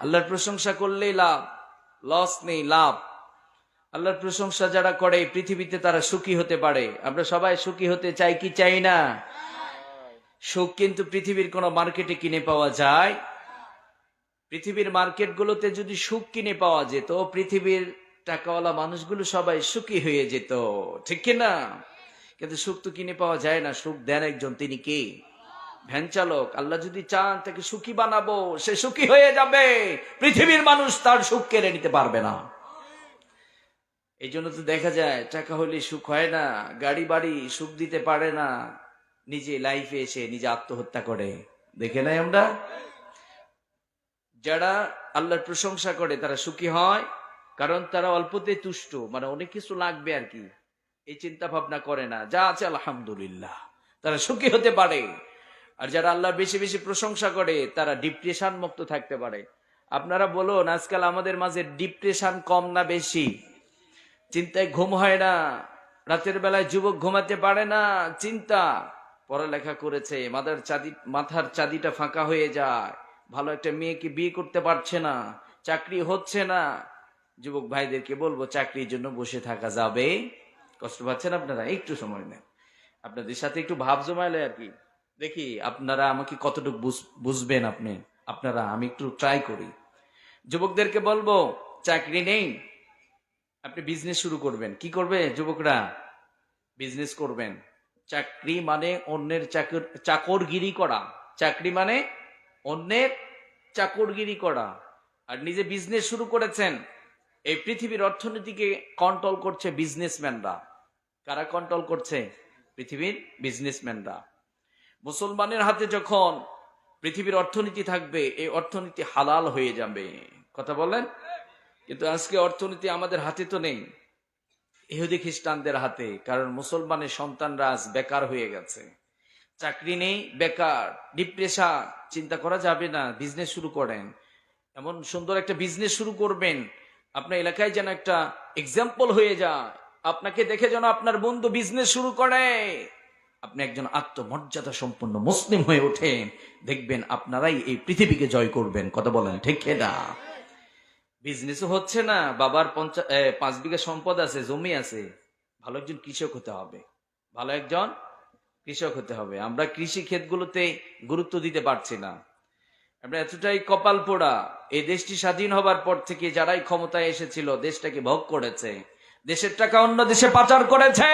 আল্লাহর প্রশংসা করলেই লাভ লস নেই, লাভ। আল্লাহর প্রশংসা যারা করে, পৃথিবীতে তারা সুখী হতে পারে। আমরা সবাই সুখী হতে চাই কি চাই না? সুখ কিন্তু পৃথিবীর কোনো মার্কেটে কিনে পাওয়া যায়। পৃথিবীর মার্কেটগুলোতে যদি সুখ কিনে পাওয়া যেত, পৃথিবীর টাকাওয়ালা মানুষগুলো সবাই সুখী হয়ে যেত। ঠিক কি না কিন্তু সুখ তো কিনে পাওয়া যায় না। সুখ দেন একজন, তিনি কে? ভ্যান চালক, আল্লাহ যদি চান তাকে সুখী বানাবো, সে সুখী হয়ে যাবে। পৃথিবীর মানুষ তার সুখ কেড়ে নিতে পারবে না। এই জন্য তো দেখা যায়, টাকা হলে সুখ হয় না, গাড়ি বাড়ি সুখ দিতে পারে না, নিজে লাইফে এসে নিজে আত্মহত্যা করে। দেখে নাই আমরা? যারা আল্লাহর প্রশংসা করে, তারা সুখী হয়, কারণ তারা অল্পতে তুষ্ট মানে অনেক কিছু লাগবে আর কি। এই চিন্তা ভাবনা করে না। যা আছে আলহামদুলিল্লাহ। তারা সুখী হতে পারে। আর যারা আল্লাহ বেশি বেশি প্রশংসা করে, তারা ডিপ্রেশন মুক্ত থাকতে পারে। আপনারা বলুন, আজকাল আমাদের মাঝে ডিপ্রেশন কম না বেশি? চিন্তায় ঘুম হয় না, রাতের বেলায় যুবক ঘুমাতে পারে না, চিন্তা। পড়ালেখা করেছে মাথার চাঁদি, মাথার চাঁদিটা ফাঁকা হয়ে যায়। ভালো একটা মেয়েকে বিয়ে করতে পারছে না, চাকরি হচ্ছে না। যুবক ভাইদেরকে বলব, চাকরির জন্য বসে থাকা যাবে। কষ্ট পাচ্ছেন আপনারা? একটু সময় নেন। আপনাদের সাথে একটু ভাব জমাইলে আর কি। দেখি আপনারা আমাকে কতটুকু বুঝ- বুঝবেন আপনি? আপনারা, আমি একটু ট্রাই করি। যুবকদেরকে বলব, চাকরি নেই, আপনি বিজনেস শুরু করবেন। কি করবে যুবকরা? বিজনেস করবেন। চাকরি মানে অন্যের চাকর, চাকরগিরি করা। চাকরি মানে অন্যের চাকরগিরি করা। আর নিজে বিজনেস শুরু করেছেন, এই পৃথিবীর অর্থনীতিকে কন্ট্রোল করছে বিজনেসম্যানরা কারা কন্ট্রোল করছে? পৃথিবীর বিজনেসম্যানরা মুসলমানের হাতে যখন পৃথিবীর অর্থনীতি থাকবে, এই অর্থনীতি হালাল হয়ে যাবে। কথা বলেন? কিন্তু আজকে অর্থনীতি আমাদের হাতে তো নেই, ইহুদি খ্রিস্টানদের হাতে, কারণ মুসলমানের সন্তানরা আজ বেকার হয়ে গেছে। চাকরি নেই, বেকার ডিপ্রেশন চিন্তা করা যাবে না বিজনেস শুরু করেন। এমন সুন্দর একটা বিজনেস শুরু করবেন আপনার এলাকায় যেন একটা এক্সাম্পল হয়ে যায়। আপনাকে দেখে যেন আপনার বন্ধু বিজনেস শুরু করে। আপনি একজন আত্মমর্যাদা সম্পন্ন মুসলিম হয়ে ওঠেন দেখবেন আপনারাই এই পৃথিবীকে জয় করবেন। কথা বলেন, ঠিক না? বিজনেসও হচ্ছে না, বাবার পঞ্চা পাঁচ বিঘা সম্পদ আছে, জমি আছে। ভালো একজন কৃষক হতে হবে। ভালো একজন কৃষক হতে হবে। আমরা কৃষি ক্ষেতগুলোতে গুরুত্ব দিতে পারছি না। আমরা এতটাই কপাল পোড়া। এই দেশটি স্বাধীন হবার পর থেকে যারাই ক্ষমতায় এসেছিল, দেশটাকে ভোগ করেছে। দেশের টাকা অন্য দেশে পাচার করেছে।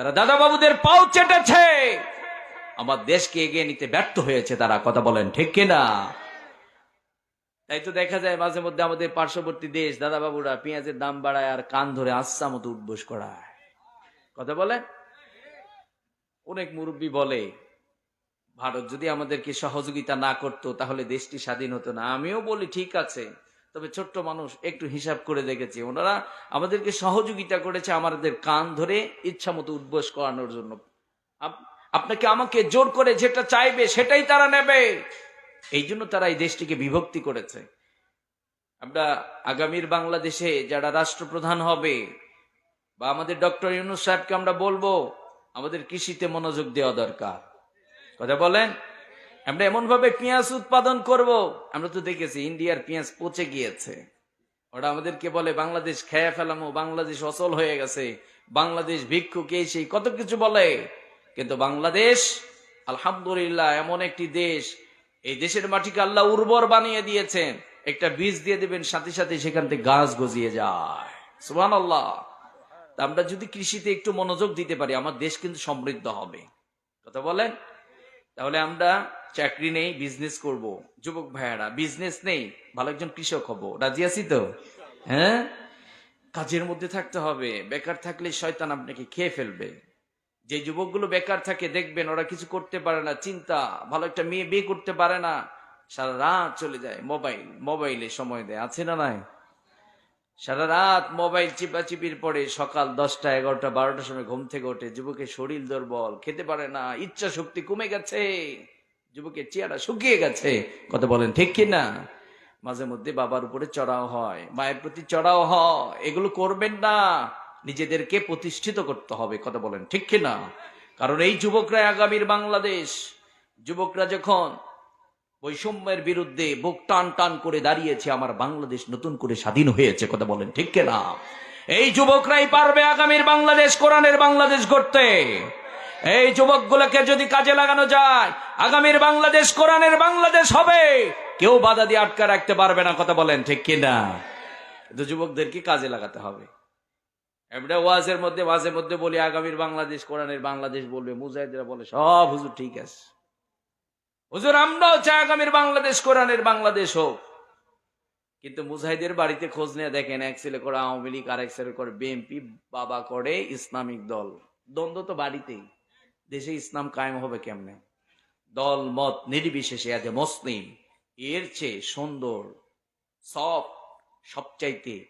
তারা দাদা বাবুদের পাও চেটেছে। আমার দেশকে এগিয়ে নিতে ব্যর্থ হয়েছে তারা, কথা বলেন ঠিক কিনা? তাই তো দেখা যায় মাঝে মধ্যে আমাদের পার্শ্ববর্তী দেশ দাদা বাবুরা পেঁয়াজের দাম বাড়ায় আর কান ধরে আচ্ছা মতো উদ্বোস করায়। কথা বলে অনেক মুরব্বী বলে, ভারত যদি আমাদেরকে সহযোগিতা না করতো তাহলে দেশটি স্বাধীন হতো না। আমিও বলি, ঠিক আছে। তবে ছোট্ট মানুষ, একটু হিসাব করে দেখেছি। ওনারা আমাদেরকে সহযোগিতা করেছে আমাদের কান ধরে ইচ্ছা মতো উদ্বোস করানোর জন্য। আপ- আপনাকে আমাকে জোর করে যেটা চাইবে সেটাই তারা নেবে। এই জন্য তারা এই দেশটিকে বিভক্তি করেছে। আমরা আগামীর বাংলাদেশে যারা রাষ্ট্রপ্রধান হবে, বা আমাদের ডক্টর ইউনুস সাহেবকে আমরা বলব, আমাদের কৃষিতে মনোযোগ দেওয়া দরকার। কথা বলেন? আমরা এমন ভাবে পেঁয়াজ উৎপাদন করব, আমরা তো দেখেছি ইন্ডিয়ার পেঁয়াজ পচে গিয়েছে। ওরা আমাদেরকে বলে, বাংলাদেশ খেয়ে ফেলামো, বাংলাদেশ অচল হয়ে গেছে, বাংলাদেশ ভিক্ষুক সেই, কত কিছু বলে। কিন্তু বাংলাদেশ, আলহামদুলিল্লাহ, এমন একটি দেশ, এই দেশের মাটিকে আল্লাহ উর্বর বানিয়ে দিয়েছেন। একটা বীজ দিয়ে দেবেন, সাথে সাথে সেখান থেকে গাছ গজিয়ে যায়। সুবান আল্লাহ আমরা যদি কৃষিতে একটু মনোযোগ দিতে পারি, আমার দেশ কিন্তু সমৃদ্ধ হবে। কথা বলেন? তাহলে আমরা চাকরি নেই বিজনেস করব। যুবক ভাইয়ারা বিজনেস নেই, ভালো একজন কৃষক হব। রাজি আছি তো? হ্যাঁ? কাজের মধ্যে থাকতে হবে। বেকার থাকলে শয়তান আপনাকে খেয়ে ফেলবে। যে যুবকগুলো বেকার থাকে, দেখবেন ওরা কিছু করতে পারে না, চিন্তা। ভালো একটা মেয়ে বিয়ে করতে পারে না। সারা রাত চলে যায় মোবাইল, মোবাইলে সময় দেয়। আছে না নাই? সারা রাত মোবাইল চিপাচিপির পরে সকাল দশটা, এগারোটা, বারোটার সময় ঘুম থেকে ওঠে। যুবকের শরীর দুর্বল, খেতে পারে না ইচ্ছা শক্তি কমে গেছে। যুবকের চেহারা শুকিয়ে গেছে। কথা বলেন, ঠিক কি না মাঝে মধ্যে বাবার উপরে চড়াও হয়, মায়ের প্রতি চড়াও হয়। এগুলো করবেন না, নিজেদেরকে প্রতিষ্ঠিত করতে হবে, কথা বলেন, ঠিক কি না কারণ এই যুবকরা আগামীর বাংলাদেশ। যুবকরা যখন বৈষম্যের বিরুদ্ধে বুক টান টান করে দাঁড়িয়েছে, আমার বাংলাদেশ নতুন করে স্বাধীন হয়েছে, কথা বলেন, ঠিক না এই যুবকরাই পারবে আগামীর বাংলাদেশ, কোরআনের বাংলাদেশ গড়তে। এই যুবকগুলোকে যদি কাজে লাগানো যায়, আগামীর বাংলাদেশ, কোরআনের বাংলাদেশ হবে। কেউ বাধা দিয়ে আটকা রাখতে পারবে না, কথা বলেন, ঠিক কিনা কিন্তু যুবকদেরকে কাজে লাগাতে হবে? এমনি ওয়াজের মধ্যে ওয়াজের মধ্যে বলি, আগামীর বাংলাদেশ, কোরআনের বাংলাদেশ বলবে, মুজাহিদরা বলে, সব হুজুর ঠিক আছে। হুজুর, আমরাও চাই আগামীর বাংলাদেশ, কোরআনের বাংলাদেশ হোক। কিন্তু মুজাহিদের বাড়িতে খোঁজ নিয়ে দেখেন, এক ছেলে করে আওয়ামী লীগ আর এক ছেলে করে বিএনপি, বাবা করে ইসলামিক দল। দ্বন্দ্ব তো বাড়িতেই। দেশে ইসলাম কায়েম হবে কেমনে? দল, মত নির্বিশেষে আছে মুসলিম। এর চেয়ে সুন্দর সব সবচাইতে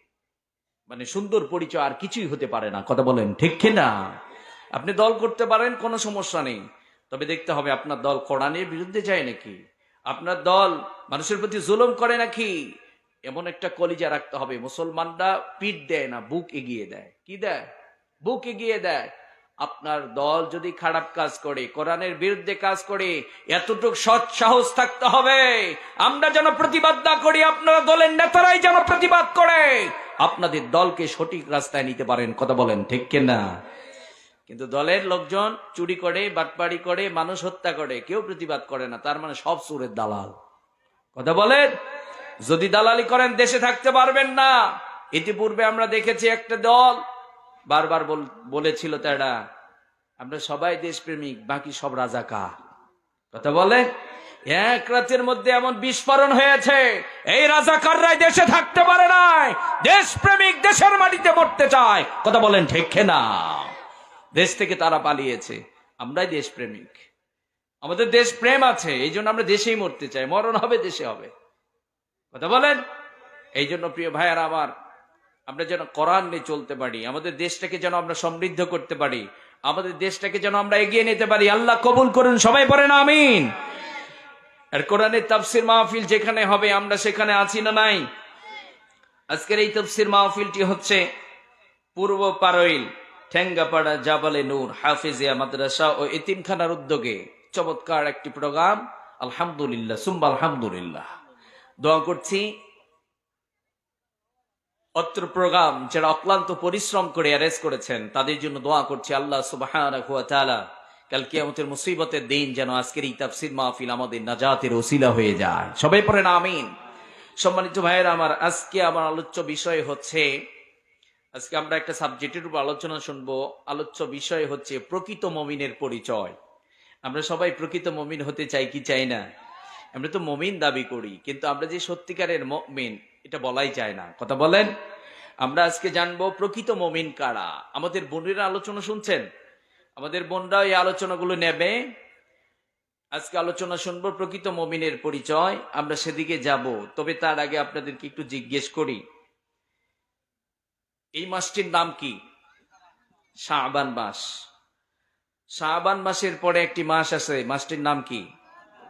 মানে সুন্দর পরিচয় আর কিছুই হতে পারে না। কথা বলেন, ঠিক না আপনি দল করতে পারেন, কোনো সমস্যা নেই। তবে দেখতে হবে, আপনার দল কোরআনের বিরুদ্ধে যায় নাকি? আপনার দল মানুষের প্রতি জুলুম করে নাকি? এমন একটা কলিজা রাখতে হবে। মুসলমানরা পিঠ দেয় না, বুক এগিয়ে দেয়। কি দেয়? বুক এগিয়ে দেয়। আপনার দল যদি খারাপ কাজ করে, কোরআনের বিরুদ্ধে কাজ করে, এতটুক সৎ সাহস থাকতে হবে। আমরা যেন প্রতিবাদ না করি, আপনারা দলের নেতারাই যেন প্রতিবাদ করে। আপনাদের দলকে সঠিক রাস্তায় নিতে পারেন, কথা বলেন, ঠিক কিনা? কিন্তু দলের লোকজন চুরি করে, বাটপাড়ি করে, মানুষ হত্যা করে, কেউ প্রতিবাদ করে না, তার মানে সব সুরের দালাল। কথা বলেন? যদি দালালি করেন, দেশে থাকতে পারবেন না। ইতিপূর্বে আমরা দেখেছি একটা দল বারবার বল- বলেছিল তারা, আমরা সবাই দেশপ্রেমিক, বাকি সব রাজাকা কথা বলে? এক রাতের মধ্যে এমন বিস্ফোরণ হয়েছে, এই রাজাকাররাই দেশে থাকতে পারে নাই, দেশপ্রেমিক দেশের মাটিতে মরতে চায়। কথা বলেন ঠিক না দেশ থেকে তারা পালিয়েছে, আমরাই দেশপ্রেমিক। আমাদের দেশ প্রেম আছে, এই জন্য আমরা দেশেই মরতে চাই, মরণ হবে, দেশে হবে। কথা বলেন? এই জন্য প্রিয় ভাইয়ার আমার আমরা যেন কোরআন নিয়ে চলতে পারি, আমাদের দেশটাকে যেন আমরা সমৃদ্ধ করতে পারি, আমাদের দেশটাকে যেন আমরা এগিয়ে নিতে পারি। আল্লাহ কবুল করুন, সবাই পড়েন আমিন। আর কোরআনের তাফসির মাহফিল যেখানে হবে, আমরা সেখানে আছি না নাই? আজকের এই তফসির মাহফিলটি হচ্ছে পূর্ব পারইল, ঠেঙ্গাপাড়া জাবালে নূর, হাফিজিয়া মাদ্রাসা ও এতিমখানার উদ্যোগে চমৎকার একটি প্রোগ্রাম। আলহামদুলিল্লাহ সুম্বা আলহামদুলিল্লাহ। দোয়া করছি অত্র প্রোগ্রাম যারা অক্লান্ত পরিশ্রম করে অ্যারেস্ট করেছেন, তাদের জন্য দোয়া করছি আল্লাহ সুবাহ কাল কিয়ামতের মুসিবতের দিন যেন আজকের এই তাফসির মাহফিল আমাদের নাজাতের ওসিলা হয়ে যায়। সবাই পড়েন, আমিন। সম্মানিত ভাইয়ের, আমার আজকে আমার আলোচ্য বিষয় হচ্ছে, আজকে আমরা একটা সাবজেক্টের উপর আলোচনা শুনব। আলোচ্য বিষয় হচ্ছে প্রকৃত মমিনের পরিচয়। আমরা সবাই প্রকৃত মমিন হতে চাই কি চাই না? আমরা তো মমিন দাবি করি, কিন্তু আমরা যে সত্যিকারের মমিন এটা বলাই যায় না। কথা বলেন? আমরা আজকে জানব প্রকৃত মমিন কারা? আমাদের বোনেরা আলোচনা শুনছেন? আমাদের বোনরা এই আলোচনাগুলো নেবে। আজকে আলোচনা শুনব প্রকৃত মমিনের পরিচয়। আমরা সেদিকে যাব। তবে তার আগে আপনাদেরকে একটু জিজ্ঞেস করি। এই মাসটির নাম কি? শাহবান মাস। শাহবান মাসের পরে একটি মাস আছে। মাসটির নাম কি?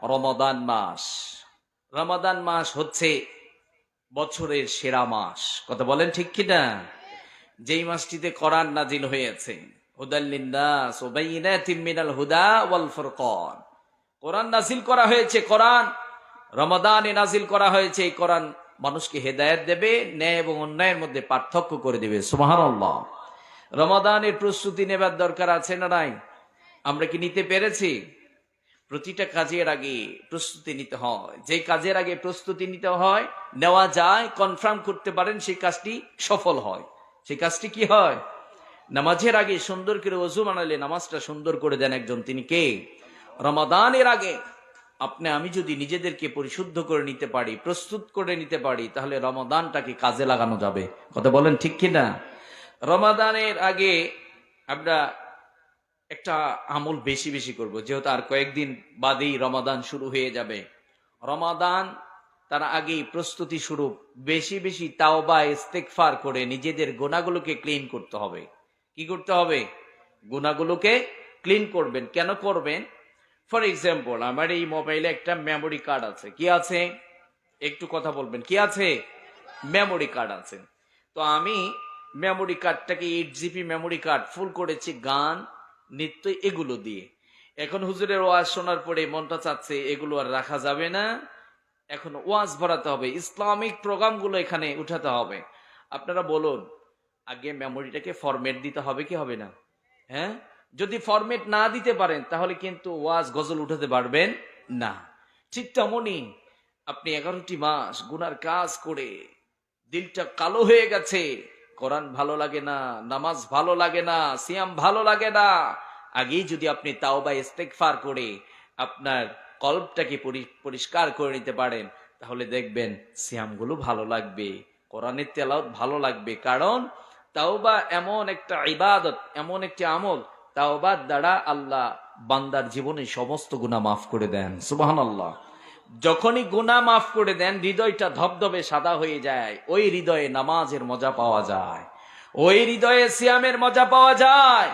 রমাদান মাস। রমাদান মাস হচ্ছে বছরের সেরা মাস। কথা বলেন ঠিক কিনা? যেই মাসটিতে কোরআন নাজিল হয়েছে। হুদা ওয়াল করা হয়েছে করা হয়েছে, এই মানুষকে হেদায়েত দেবে, ন্যায় এবং অন্যায়ের মধ্যে পার্থক্য করে দেবে। রমাদানের প্রস্তুতি নেবার দরকার আছে না নাই? আমরা কি নিতে পেরেছি? প্রতিটা কাজের আগে প্রস্তুতি নিতে হয়। যে কাজের আগে প্রস্তুতি নিতে হয়, নেওয়া যায় কনফার্ম করতে পারেন, সেই কাজটি সফল হয়। সেই কাজটি কি হয়? নামাজের আগে সুন্দর করে অজু বানালে নামাজটা সুন্দর করে দেন একজন। তিনি কে? রমাদানের আগে আপনি, আমি যদি নিজেদেরকে পরিশুদ্ধ করে নিতে পারি, প্রস্তুত করে নিতে পারি, তাহলে রমাদানটাকে কাজে লাগানো যাবে। কথা বলেন ঠিক কিনা? রমাদানের আগে আমরা একটা আমল বেশি বেশি করব। যেহেতু আর কয়েকদিন বাদেই রমাদান শুরু হয়ে যাবে। রমাদান তার আগেই প্রস্তুতি শুরু বেশি বেশি তাওবা ইস্তেকফার করে নিজেদের গোনাগুলোকে ক্লিন করতে হবে। কি করতে হবে? গোনাগুলোকে ক্লিন করবেন। কেন করবেন? ফর এক্সাম্পল আমার এই মোবাইলে একটা মেমোরি কার্ড আছে। কি আছে? একটু কথা বলবেন। কি আছে? মেমোরি কার্ড আছে। তো আমি memory কার্ডটাকে eight GB memory card full করেছি, গান নৃত্য এগুলো দিয়ে। এখন হুজুরের ওয়াজ শোনার পরে মনটা চাচ্ছে, এগুলো আর রাখা যাবে না। এখন ওয়াজ ভরাতে হবে, ইসলামিক প্রোগ্রামগুলো এখানে উঠাতে হবে। আপনারা বলুন, আগে মেমোরিটাকে ফরম্যাট দিতে হবে কি হবে না? হ্যাঁ? যদি ফরম্যাট না দিতে পারেন, তাহলে কিন্তু ওয়াজ গজল উঠাতে পারবেন না। ঠিক তেমনই আপনি এগারোটি মাস গুনার কাজ করে, দিলটা কালো হয়ে গেছে। কোরআন ভালো লাগে না, নামাজ ভালো লাগে না, সিয়াম ভালো লাগে না। আগেই যদি আপনি তাও বা ইস্তেকফার করে আপনার কল্পটাকে পরিষ্কার করে নিতে পারেন, তাহলে দেখবেন সিয়ামগুলো ভালো লাগবে, কোরআনের তেলাওত ভালো লাগবে। কারণ তাওবা এমন একটা ইবাদত, এমন একটি আমল, তাওবার দ্বারা আল্লাহ বান্দার জীবনে সমস্ত গুনাহ মাফ করে দেন। সুবহানাল্লাহ। যখনই গুনাহ মাফ করে দেন, হৃদয়টা ধবধবে, সাদা হয়ে যায়। ওই হৃদয়ে নামাজের মজা পাওয়া যায়। ওই হৃদয়ে সিয়ামের মজা পাওয়া যায়।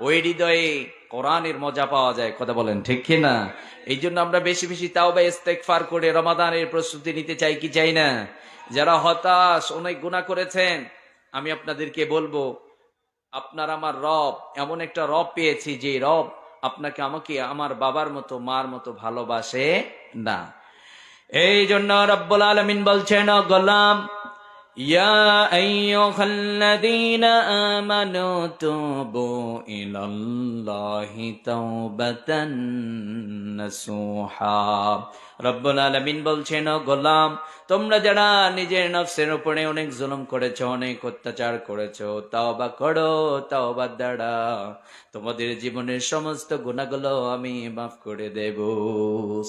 ওই হৃদয়ে কোরআনের মজা পাওয়া যায়। কথা বলেন, ঠিক কি না? এই জন্য আমরা বেশি বেশি তাও বা করে রমাদানের প্রস্তুতি নিতে চাই, কি চাই না? যারা হতাশ, অনেক গুণা করেছেন, আমি আপনাদেরকে বলব, আপনার আমার রব, এমন একটা রব পেয়েছি যে রব আপনাকে আমাকে আমার বাবার মতো, মার মতো ভালোবাসে না। এই জন্য রব্বুল আলমিন বলছেন, "ও গোলাম বলছেন গোলাম, তোমরা যারা নিজের নফসের উপরে অনেক জুলুম করেছ, অনেক অত্যাচার করেছ, তাওবা করো তাও বা দাঁড়া তোমাদের জীবনের সমস্ত গুণাগুলো আমি মাফ করে দেব।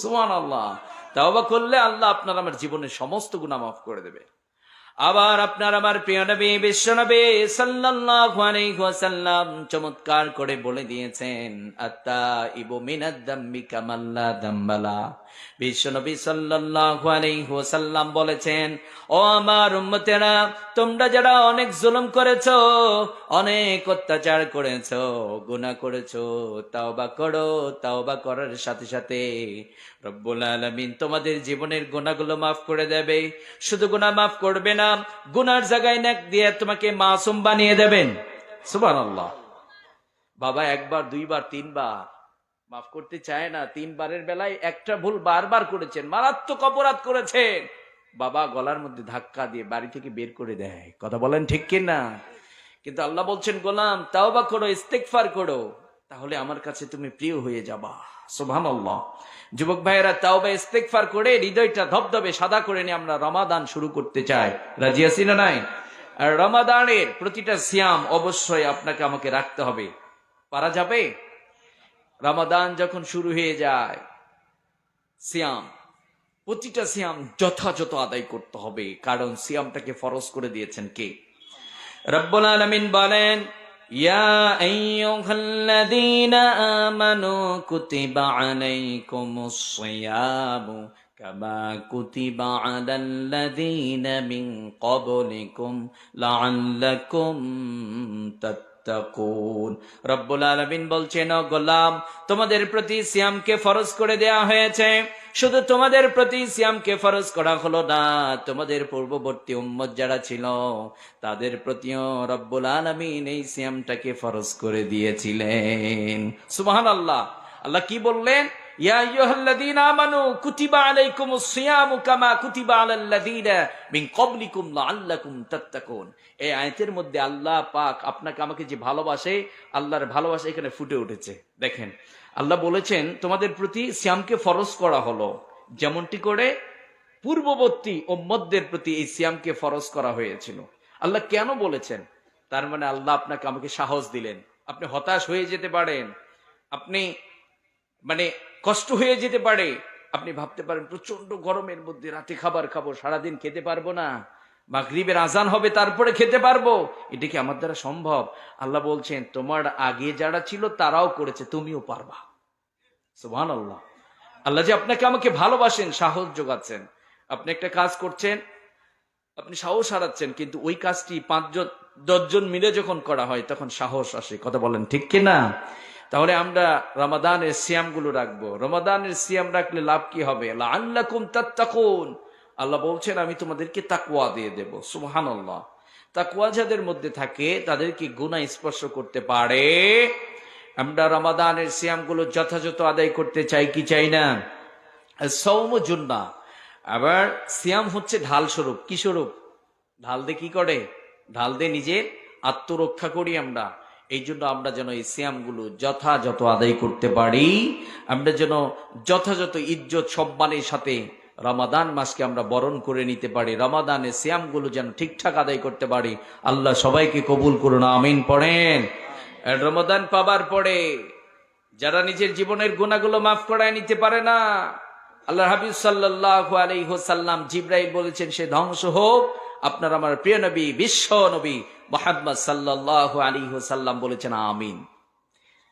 সুবহানাল্লাহ। তাওবা করলে আল্লাহ আপনার আমার জীবনের সমস্ত গুণা মাফ করে দেবে। আবার আপনার আমার প্রিয় নবী, বিশ্ব সাল্লাল্লাহু আলাইহি ওয়াসাল্লাম চমৎকার করে বলে দিয়েছেন আত্তা ইবু মিনাদ দাম্বি কামাল্লা দাম্বালা। বিশ্ব নবী সাল্লাল্লাহু আলাইহি বলেছেন, ও আমার উম্মতেরা, তোমরা যারা অনেক জুলুম করেছ, অনেক অত্যাচার করেছ, গুনাহ করেছ, তাওবা করো, তাওবা করার সাথে সাথে রব্বুল আলামিন তোমাদের জীবনের গুনাহগুলো মাফ করে দেবে। শুধু গুনাহ মাফ করবে না গুনার জায়গায় নাক দিয়ে তোমাকে মাসুম বানিয়ে দেবেন। সুবহানাল্লাহ। বাবা একবার, দুইবার, তিনবার মাফ করতে চায় না, তিনবারের বেলায় একটা ভুল বারবার করেছেন, মারাত্মক অপরাধ করেছেন। বাবা গলার মধ্যে ধাক্কা দিয়ে বাড়ি থেকে বের করে দেয়। কথা বলেন ঠিক কিনা কিন্তু আল্লাহ বলছেন, গোলাম তাও বা করো ইস্তেকফার করো, তাহলে আমার কাছে তুমি প্রিয় হয়ে যাবা। সোভান যুবক ভাইয়েরা তাও বা ইস্তেকফার করে হৃদয়টা ধবধবে, সাদা করে নিয়ে আমরা রমাদান শুরু করতে চাই। রাজি আছি না নাই? আর রমাদানের প্রতিটা সিয়াম অবশ্যই আপনাকে আমাকে রাখতে হবে। পারা যাবে? রমাদান যখন শুরু হয়ে যায়, সিয়াম, প্রতিটা সিয়াম যথাযথ আদায় করতে হবে, কারণ সিয়ামটাকে ফরজ করে দিয়েছেন কে? রব্বুল আলামিন বলেন ক্বাবলিকুম লাআল্লাকুম তাত্তাকুন রব্বুল আলমিন বলছেন গোলাম, তোমাদের প্রতি সিয়ামকে ফরজ করে দেয়া হয়েছে। শুধু তোমাদের প্রতি সিয়ামকে ফরজ করা হলো না, তোমাদের পূর্ববর্তী উম্মত যারা ছিল, তাদের প্রতিও রব্বুল আলমিন এই সিয়ামটাকে ফরজ করে দিয়েছিলেন। সুবহানাল্লাহ। আল্লাহ কি বললেন? ইয়া আইয়ুহাল্লাযীনা কুতিবা আলাইকুমুস সিয়ামু কামা কুতিবা আলাল্লাযীনা এই আয়াতের মধ্যে আল্লাহ পাক আপনাকে আমাকে যে ভালোবাসে, আল্লাহর ভালোবাসা এখানে ফুটে উঠেছে। দেখেন, আল্লাহ বলেছেন, তোমাদের প্রতি সিয়ামকে ফরজ করা হলো। যেমনটি করে পূর্ববর্তী উম্মতদের প্রতি এই সিয়ামকে ফরজ করা হয়েছিল। আল্লাহ কেন বলেছেন? তার মানে আল্লাহ আপনাকে আমাকে সাহস দিলেন। আপনি হতাশ হয়ে যেতে পারেন। আপনি মানে কষ্ট হয়ে যেতে পারে। আপনি ভাবতে পারেন প্রচণ্ড গরমের মধ্যে রাতে খাবার খাব, সারাদিন খেতে পারব না। মাগরিবের আজান হবে, তারপরে খেতে পারব। এটা কি আমার দ্বারা সম্ভব? আল্লাহ বলছেন, তোমার আগে যারা ছিল, তারাও করেছে, তুমিও পারবা। সুহান আল্লাহ আল্লাহ যে আপনাকে আমাকে ভালোবাসেন, সাহস যোগাচ্ছেন। আপনি একটা কাজ করছেন, আপনি সাহস হারাচ্ছেন, কিন্তু ওই কাজটি পাঁচজন, দশজন মিলে যখন করা হয়, তখন সাহস আসে। কথা বলেন ঠিক কি না তাহলে আমরা রমাদানের সিয়ামগুলো রাখব। রমাদানের সিয়াম রাখলে লাভ কি হবে? আল্লাহ আল্লাহ বলছেন, আমি তোমাদেরকে তাকুয়া দিয়ে দেব। সুবহান আল্লাহ তাকুয়া যাদের মধ্যে থাকে, তাদেরকে গুণা স্পর্শ করতে পারে। আমরা রমাদানের সিয়ামগুলো যথাযথ আদায় করতে চাই কি চাই না? সৌম জুন্না। আবার সিয়াম হচ্ছে ঢাল স্বরূপ। কি স্বরূপ? ঢাল দিয়ে কি করে? ঢাল দিয়ে নিজের আত্মরক্ষা করি আমরা। এই জন্য আমরা যেন এই সিয়ামগুলো যথাযথ আদায় করতে পারি। আমরা যেন যথাযথ ইজ্জত সম্মানের সাথে রমাদান মাসকে আমরা বরণ করে নিতে পারি। রমাদানের সিয়ামগুলো যেন ঠিকঠাক আদায় করতে পারি। আল্লাহ সবাইকে কবুল করুন, আমিন পড়েন। রমাদান পাবার পরে যারা নিজের জীবনের গুণাগুলো মাফ করায় নিতে পারে না আল্লাহ হাবিব সাল্লাহ আলাইসাল্লাম জিব্রাইল বলেছেন, সে ধ্বংস হোক। আপনার আমার প্রিয় নবী, বিশ্ব নবী মোহাম্মদ সাল্লাহ আলী সাল্লাম বলেছেন, আমিন।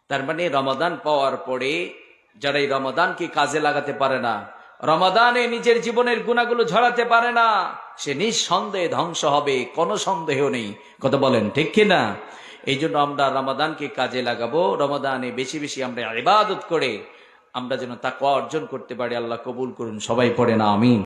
তার মানে রমাদান পাওয়ার পরে যারা এই রমাদানকে কাজে লাগাতে পারে না, রমাদানে নিজের জীবনের গুণাগুলো ঝরাতে পারে না, সে নিঃসন্দেহে ধ্বংস হবে, কোনো সন্দেহ নেই। কথা বলেন, ঠিক কিনা? এই জন্য আমরা রমাদানকে কাজে লাগাবো, রমাদানে বেশি বেশি আমরা ইবাদত করে আমরা যেন তাকে অর্জন করতে পারি, আল্লাহ কবুল করুন, সবাই পড়ে না আমিন।